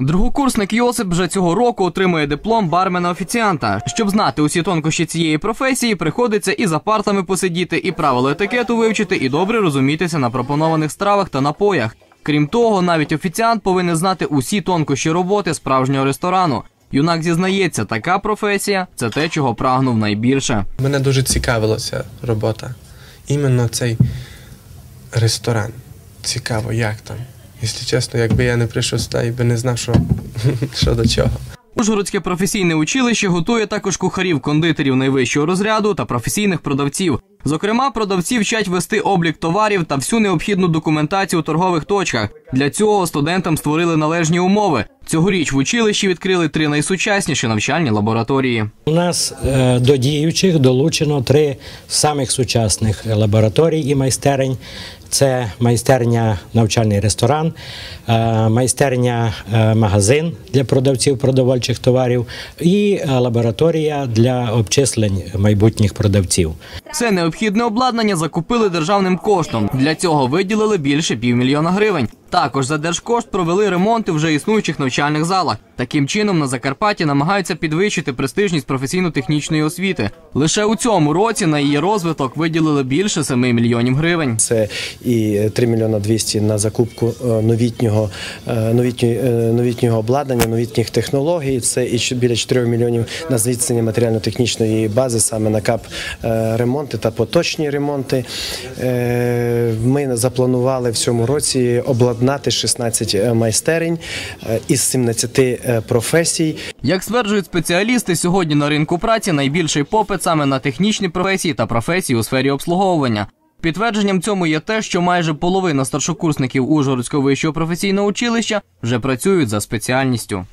Другокурсник Йосип вже цього року отримує диплом бармена-офіціанта. Щоб знати усі тонкощі цієї професії, приходиться і за партами посидіти, і правила етикету вивчити, і добре розумітися на пропонованих стравах та напоях. Крім того, навіть офіціант повинен знати усі тонкощі роботи справжнього ресторану. Юнак зізнається, така професія це те, чого прагнув найбільше. Мене дуже цікавила ця робота. Іменно цей ресторан. Цікаво, як там. Якщо чесно, якби я не прийшов сюди, я би не знав, що, що до чого. Ужгородське професійне училище готує також кухарів, кондитерів найвищого розряду та професійних продавців. Зокрема, продавці вчать вести облік товарів та всю необхідну документацію у торгових точках. Для цього студентам створили належні умови. Цьогоріч в училищі відкрили три найсучасніші навчальні лабораторії. У нас е, до діючих долучено три самих сучасних лабораторій і майстерень. Це майстерня навчальний ресторан, е, майстерня е, магазин для продавців продовольчих товарів і лабораторія для обчислень майбутніх продавців. Все необхідне обладнання закупили державним коштом. Для цього виділили більше півмільйона гривень. Також за держкошт провели ремонти вже існуючих навчальних залах. Таким чином на Закарпатті намагаються підвищити престижність професійно-технічної освіти. Лише у цьому році на її розвиток виділили більше 7 мільйонів гривень. Це і 3 мільйона 200 на закупку е, новітнього, е, новітньої- е, новітнього обладнання, новітніх технологій. Це і біля 4 мільйонів на зміцнення матеріально-технічної бази, саме на КАП ремонти та поточні ремонти. Ми запланували в цьому році обладнати 16 майстерень із 17 е, професій. Як стверджують спеціалісти, сьогодні на ринку праці найбільший попит саме на технічні професії та професії у сфері обслуговування. Підтвердженням цьому є те, що майже половина старшокурсників Ужгородського вищого професійного училища вже працюють за спеціальністю.